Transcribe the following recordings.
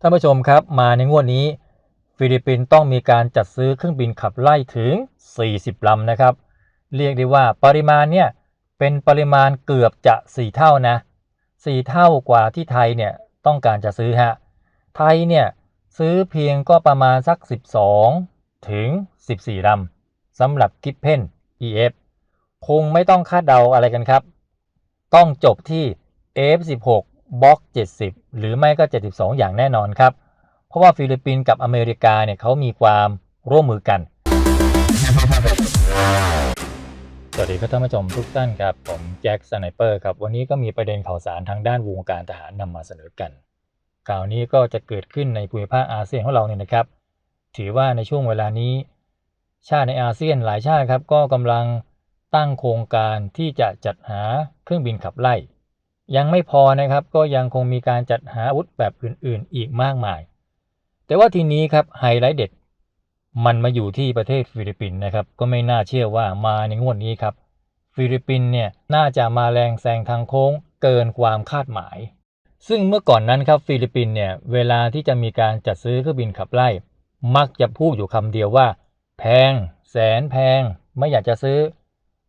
ท่านผู้ชมครับมาในงวดนี้ ฟิลิปปินส์ต้องมีการจัดซื้อเครื่องบินขับไล่ถึง 40ลำนะครับ เรียกได้ว่าปริมาณเนี่ยเป็นปริมาณเกือบจะ 4 เท่านะ 4 เท่ากว่าที่ไทยเนี่ยต้องการจะซื้อฮะไทยเนี่ยซื้อเพียงก็ประมาณสัก 12 ถึง 14ลำสำหรับกิฟเพน EF คงไม่ต้องคาดเดาอะไรกันครับ ต้องจบที่ F16 บล็อก 70 หรือไม่ก็ 72 อย่างแน่นอนครับ เพราะว่าฟิลิปปินส์กับอเมริกาเนี่ยเขามีความร่วมมือกัน สวัสดีครับท่านผู้ชมทุกท่านครับ ผมแจ็คสไนเปอร์ครับ วันนี้ก็มีประเด็นข่าวสารทางด้านวงการทหารนำมาเสนอกันข่าวนี้ก็จะเกิดขึ้นในภูมิภาคอาเซียนของเราเนี่ยนะครับ ถือว่าในช่วงเวลานี้ ชาติในอาเซียนหลายชาติครับ ก็กำลังตั้งโครงการที่จะจัดหาเครื่องบินขับไล่ ยังไม่พอนะครับก็ยังคงมีการจัดหาอาวุธแบบอื่นๆ อีกมากมาย แต่ว่าทีนี้ครับไฮไลท์เด็ด มันมาอยู่ที่ประเทศฟิลิปปินส์นะครับก็ไม่น่าเชื่อว่ามาในงวดนี้ครับ ฟิลิปปินส์เนี่ยน่าจะมาแรงแซงทางโค้งเกินความคาดหมาย ซึ่งเมื่อก่อนนั้นครับฟิลิปปินส์เนี่ยเวลาที่จะมีการจัดซื้อเครื่องบินขับไล่ มักจะพูดอยู่คำเดียวว่า แพง แสนแพง ไม่อยากจะซื้อ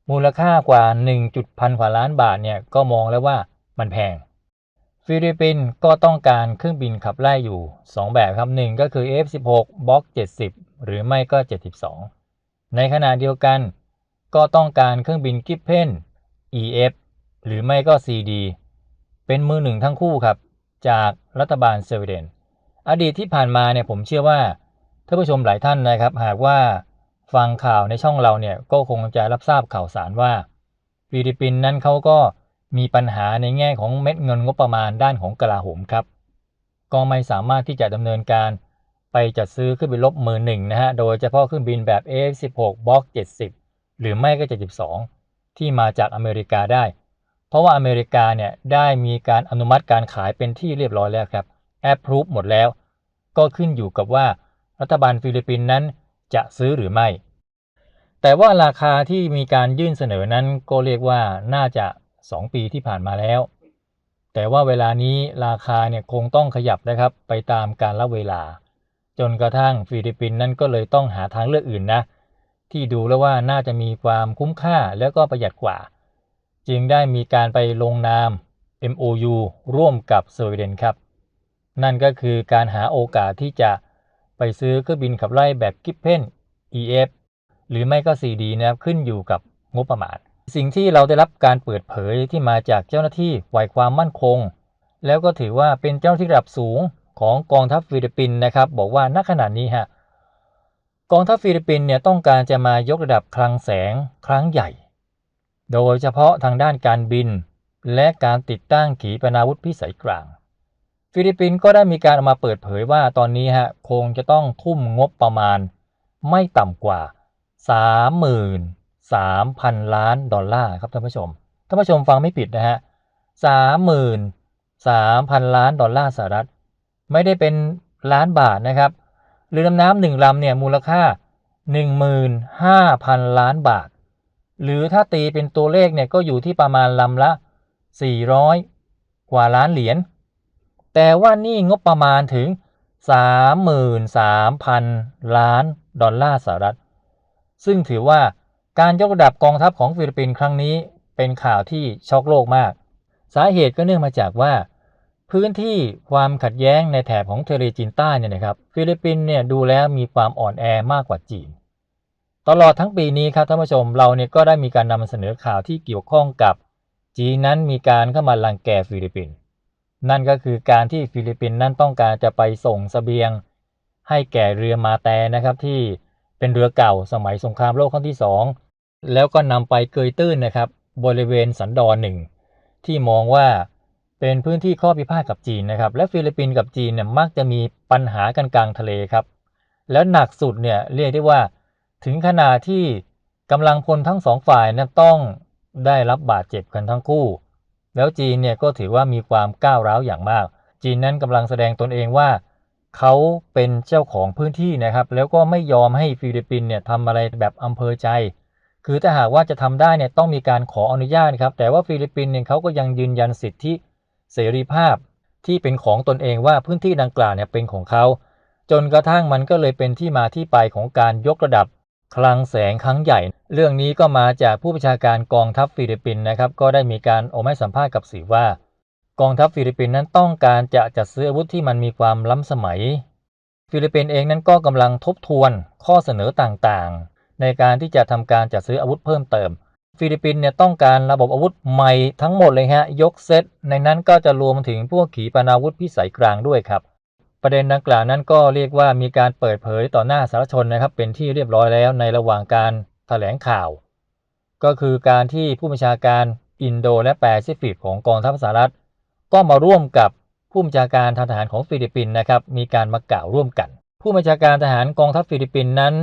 มูลค่ากว่า 1. พันกว่าล้านบาทเนี่ยก็มองแล้วว่า มันแพง ฟิลิปปินส์ก็ต้องการเครื่องบินขับไล่อยู่ 2 แบบครับหนึ่งก็คือ F16 บล็อก70 หรือไม่ก็ 72 ในขณะเดียวกันก็ต้องการเครื่องบินกิฟเพน EF หรือไม่ก็ CD เป็นมือหนึ่งทั้งคู่ครับ จากรัฐบาลสวีเดน อดีตที่ผ่านมาเนี่ยผมเชื่อว่าท่านผู้ชมหลายท่านนะครับ หากว่าฟังข่าวในช่องเราเนี่ยก็คงจะรับทราบข่าวสารว่าฟิลิปปินส์นั้นเขาก็ มีปัญหาในแง่ของเม็ดเงินงบประมาณด้านของกลาโหมครับ ก็ไม่สามารถที่จะดำเนินการไปจัดซื้อเครื่องบินลบมือหนึ่งนะฮะ โดยเฉพาะเครื่องบินแบบ F16 บล็อก70 หรือไม่ก็ 72 ที่มาจากอเมริกาได้ เพราะว่าอเมริกาเนี่ยได้มีการอนุมัติการขายเป็นที่เรียบร้อยแล้วครับแอปพรูฟหมดแล้ว ก็ขึ้นอยู่กับว่ารัฐบาลฟิลิปปินส์นั้นจะซื้อหรือไม่ แต่ว่าราคาที่มีการยื่นเสนอนั้นก็เรียกว่าน่าจะ 2 ปีที่ผ่านมาแล้ว แต่ว่าเวลานี้ราคาเนี่ยคงต้องขยับนะครับไปตามการละเวลา จนกระทั่งฟิลิปปินส์นั้นก็เลยต้องหาทางเลือกอื่นนะ ที่ดูแล้วว่าน่าจะมีความคุ้มค่าแล้วก็ประหยัดกว่า จึงได้มีการไปลงนาม MOU ร่วมกับสวีเดนครับ นั่นก็คือการหาโอกาสที่จะไปซื้อเครื่องบินขับไล่แบบกิฟเพน EF หรือไม่ก็ CD นะครับขึ้นอยู่กับงบประมาณ สิ่งที่เราได้รับการเปิดเผยที่มาจากเจ้าหน้าที่ฝ่ายความมั่นคง แล้วก็ถือว่าเป็นเจ้าหน้าที่ระดับสูงของกองทัพฟิลิปปินส์นะครับ บอกว่าณขณะนี้ฮะกองทัพฟิลิปปินส์เนี่ยต้องการจะมายกระดับคลังแสงครั้งใหญ่ โดยเฉพาะทางด้านการบิน และการติดตั้งขีปนาวุธพิสัยกลาง ฟิลิปปินส์ก็ได้มีการออกมาเปิดเผยว่าตอนนี้ฮะคงจะต้องทุ่มงบประมาณ ไม่ต่ำกว่า 3,000 ล้านดอลลาร์ครับท่านผู้ชม ท่านผู้ชมฟังไม่ผิดนะฮะ33,000ล้านดอลลาร์สหรัฐ ไม่ได้เป็นล้านบาทนะครับเรือดำน้ำหนึ่งลำเนี่ยมูลค่า 15,000 ล้านบาท หรือถ้าตีเป็นตัวเลขเนี่ยก็อยู่ที่ประมาณลำละ 400 กว่าล้านเหรียญ แต่ว่านี่งบประมาณถึง 33,000 ล้านดอลลาร์สหรัฐ ซึ่งถือว่า การยกระดับกองทัพของฟิลิปปินส์ครั้งนี้เป็นข่าวที่ช็อกโลกมาก สาเหตุก็เนื่องมาจากว่า พื้นที่ความขัดแย้งในแถบของเทเลจีนใต้เนี่ยนะครับ ฟิลิปปินส์เนี่ยดูแล้วมีความอ่อนแอมากกว่าจีน ตลอดทั้งปีนี้ครับท่านผู้ชมเราเนี่ยก็ได้มีการนำเสนอข่าวที่เกี่ยวข้องกับ จีนนั้นมีการเข้ามาลังแกฟิลิปปินส์นั่นก็คือการที่ฟิลิปปินส์นั้นต้องการจะไปส่งสเสบียง ให้แก่เรือมาแตนะครับที่เป็นเรือเก่าสมัยสงครามโลกครั้งที่2 แล้วก็นำไปเกยตื้นนะครับ บริเวณสันดอนหนึ่งที่มองว่าเป็นพื้นที่ข้อพิพาทกับจีนนะครับ และฟิลิปปินส์กับจีนเนี่ยมักจะมีปัญหากันกลางทะเลครับ แล้วหนักสุดเนี่ยเรียกได้ว่า ถึงขนาดที่กำลังพลทั้งสองฝ่ายนะต้องได้รับบาดเจ็บกันทั้งคู่ แล้วจีนเนี่ยก็ถือว่ามีความก้าวร้าวอย่างมาก จีนนั้นกำลังแสดงตนเองว่าเขาเป็นเจ้าของพื้นที่นะครับ แล้วก็ไม่ยอมให้ฟิลิปปินส์เนี่ยทำอะไรแบบอำเภอใจ คือถ้าหากว่าจะทำได้เนี่ยต้องมีการขออนุญาตครับ แต่ว่าฟิลิปปินส์เนี่ยเขาก็ยังยืนยันสิทธิเสรีภาพที่เป็นของตนเองว่าพื้นที่ดังกล่าวเนี่ยเป็นของเขา จนกระทั่งมันก็เลยเป็นที่มาที่ไปของการยกระดับคลังแสงครั้งใหญ่ เรื่องนี้ก็มาจากผู้บัญชาการกองทัพฟิลิปปินส์นะครับ ก็ได้มีการออกมาให้สัมภาษณ์กับสื่อว่า กองทัพฟิลิปปินส์นั้นต้องการจะจัดซื้ออาวุธที่มันมีความล้ำสมัย ฟิลิปปินส์เองนั้นก็กำลังทบทวนข้อเสนอต่างๆ ในการที่จะทำการจัดซื้ออาวุธเพิ่มเติม ฟิลิปปินส์เนี่ยต้องการระบบอาวุธใหม่ทั้งหมดเลยฮะยกเซตในนั้นก็จะรวมถึงพวกขีปนาวุธพิสัยกลางด้วยครับ ประเด็นดังกล่าวนั้นก็เรียกว่ามีการเปิดเผยต่อหน้าสาธารณชนนะครับ เป็นที่เรียบร้อยแล้วในระหว่างการแถลงข่าว ก็คือการที่ผู้บัญชาการอินโดและแปซิฟิกของกองทัพสหรัฐ ก็มาร่วมกับผู้บัญชาการทางทหารของฟิลิปปินส์นะครับมีการมากล่าวร่วมกัน ผู้บัญชาการทหารกองทัพฟิลิปปินส์นั้น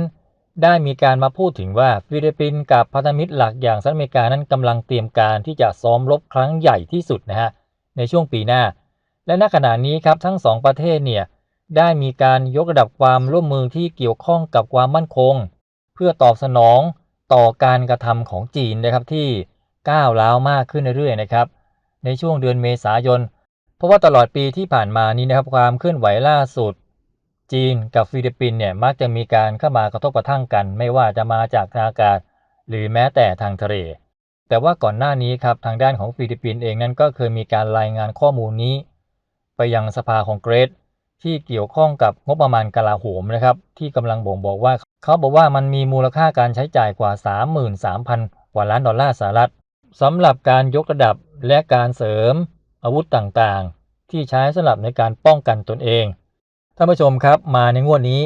ได้มีการมาพูดถึงว่าฟิลิปปินส์กับพันธมิตรหลักอย่างสหรัฐอเมริกานั้นกำลังเตรียมการที่จะซ้อมรบครั้งใหญ่ที่สุดนะฮะในช่วงปีหน้า และณขณะนี้ครับทั้งสองประเทศเนี่ยได้มีการยกระดับความร่วมมือที่เกี่ยวข้องกับความมั่นคง เพื่อตอบสนองต่อการกระทำของจีนนะครับที่ก้าวร้าวมากขึ้นเรื่อยๆนะครับในช่วงเดือนเมษายน เพราะว่าตลอดปีที่ผ่านมานี้นะครับความเคลื่อนไหวล่าสุด จีนกับฟิลิปปินส์เนี่ยมักจะมีการเข้ามากระทบกระทั่งกัน ไม่ว่าจะมาจากทางอากาศ หรือแม้แต่ทางทะเล แต่ว่าก่อนหน้านี้ครับทางด้านของฟิลิปปินส์เองนั้นก็เคยมีการรายงานข้อมูลนี้ ไปยังสภาคองเกรสที่เกี่ยวข้องกับงบประมาณกลาโหมนะครับที่กำลังบ่งบอกว่า เขาบอกว่ามันมีมูลค่าการใช้จ่ายกว่า 33,000 กว่าล้านดอลลาร์สหรัฐสำหรับการยกระดับและการเสริมอาวุธต่างๆ ที่ใช้สำหรับในการป้องกันตนเอง ท่านผู้ชมครับมาในงวดนี้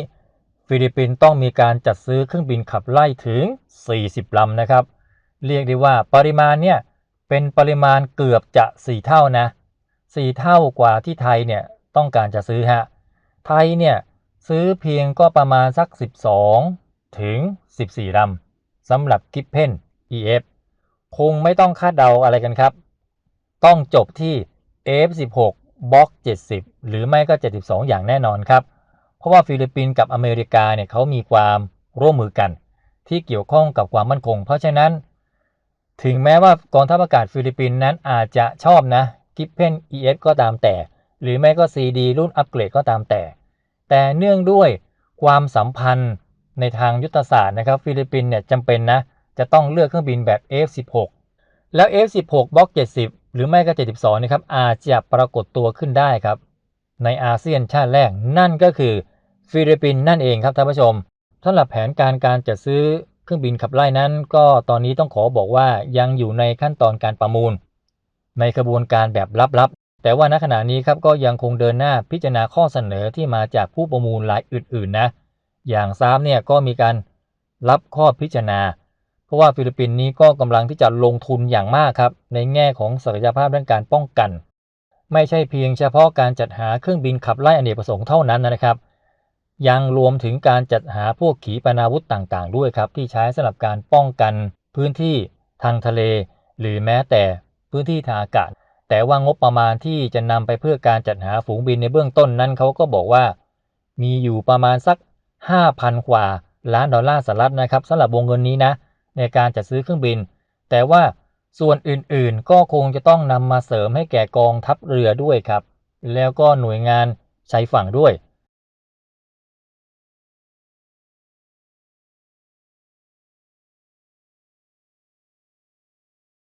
ฟิลิปปินส์ต้องมีการจัดซื้อเครื่องบินขับไล่ถึง 40 ลำนะครับ เรียกได้ว่าปริมาณเนี่ยเป็นปริมาณเกือบจะ 4 เท่านะ 4 เท่ากว่าที่ไทยเนี่ยต้องการจะซื้อฮะ ไทยเนี่ยซื้อเพียงก็ประมาณสัก 12 ถึง 14 ลำสำหรับกิฟเพน EF คงไม่ต้องคาดเดาอะไรกันครับ ต้องจบที่ F16 บล็อก 70 หรือไม่ก็ 72 อย่างแน่นอนครับ เพราะว่าฟิลิปปินส์กับอเมริกาเนี่ยเขามีความร่วมมือกัน ที่เกี่ยวข้องกับความมั่นคง เพราะฉะนั้น ถึงแม้ว่ากองทัพอากาศฟิลิปปินส์นั้นอาจจะชอบนะกิฟเพน EF ก็ตามแต่ หรือไม่ก็ CD รุ่นอัปเกรดก็ตามแต่ แต่เนื่องด้วยความสัมพันธ์ในทางยุทธศาสตร์นะครับ ฟิลิปปินส์เนี่ยจำเป็นนะจะต้องเลือกเครื่องบินแบบ F16 แล้ว F16 บล็อก 70 หรือไม่ก็ 72นะครับอาจจะปรากฏตัวขึ้นได้ครับ ในอาเซียนชาติแรกนั่นก็คือฟิลิปปินส์นั่นเองครับท่านผู้ชมสำหรับแผนการการจัดซื้อเครื่องบินขับไล่นั้น ก็ตอนนี้ต้องขอบอกว่ายังอยู่ในขั้นตอนการประมูล ในกระบวนการแบบลับๆ แต่ว่าณขณะนี้ครับก็ยังคงเดินหน้าพิจารณาข้อเสนอที่มาจากผู้ประมูลรายอื่นๆนะ อย่างซามเนี่ยก็มีการรับข้อพิจารณา ราะว่าฟิลิปปินส์นี้ก็กำลังที่จะลงทุนอย่างมากครับ ในแง่ของศักยภาพด้านการป้องกัน ไม่ใช่เพียงเฉพาะการจัดหาเครื่องบินขับไล่อเนกประสงค์เท่านั้นนะครับ ยังรวมถึงการจัดหาพวกขีปนาวุธต่างๆ ด้วยครับ ที่ใช้สำหรับการป้องกันพื้นที่ทางทะเล หรือแม้แต่พื้นที่ทางอากาศ แต่ว่างบประมาณที่จะนำไปเพื่อการจัดหาฝูงบินในเบื้องต้นนั้นเขาก็บอกว่า มีอยู่ประมาณสัก 5,000กว่าล้านดอลลาร์สหรัฐนะครับสำหรับวงเงินนี้นะ ในการจัดซื้อเครื่องบิน แต่ว่าส่วนอื่นๆ ก็คงจะต้องนำมาเสริมให้แก่กองทัพเรือด้วยครับ แล้วก็หน่วยงานชายฝั่งด้วย